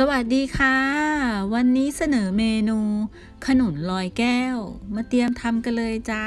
สวัสดีค่ะ วันนี้เสนอเมนู ขนุนลอยแก้ว มาเตรียมทำกันเลยจ้า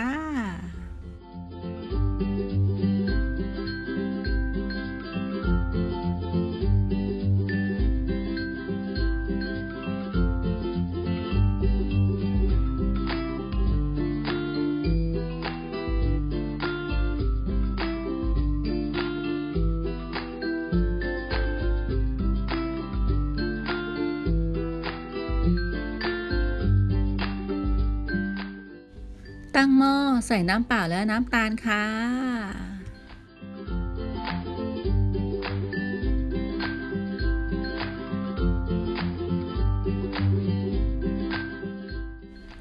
ตั้งหม้อใส่น้ำเปล่าและน้ำตาลค่ะ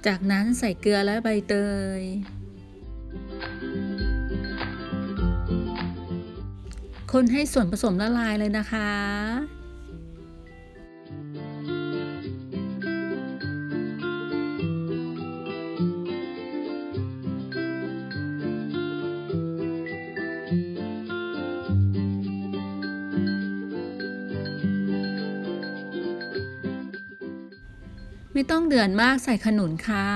จากนั้นใส่เกลือและใบเตย คนให้ส่วนผสมละลายเลยนะคะ ไม่ต้องเดือดมากใส่ขนุนค่ะ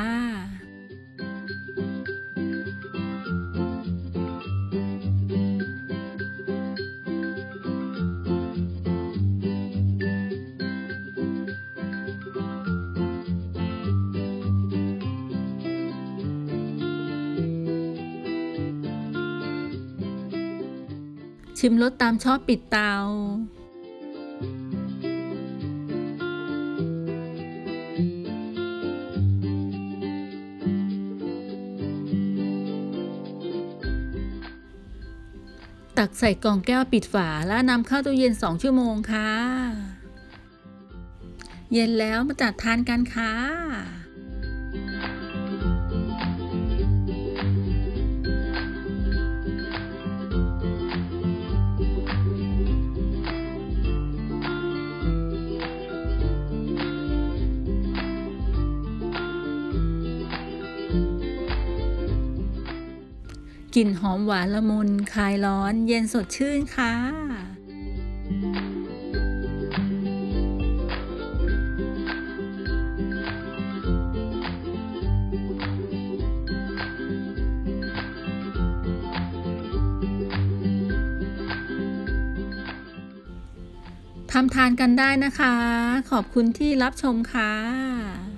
ชิมรสตามชอบปิดเตา ตักใส่กล่องแก้วปิดฝาแล้วนำเข้าตู้เย็น 2 ชั่วโมงค่ะ เย็นแล้วมาจัดทานกันค่ะ กลิ่นหอมหวานละมุนคลายร้อน เย็นสดชื่นค่ะทำทานกันได้นะคะ ขอบคุณที่รับชมค่ะ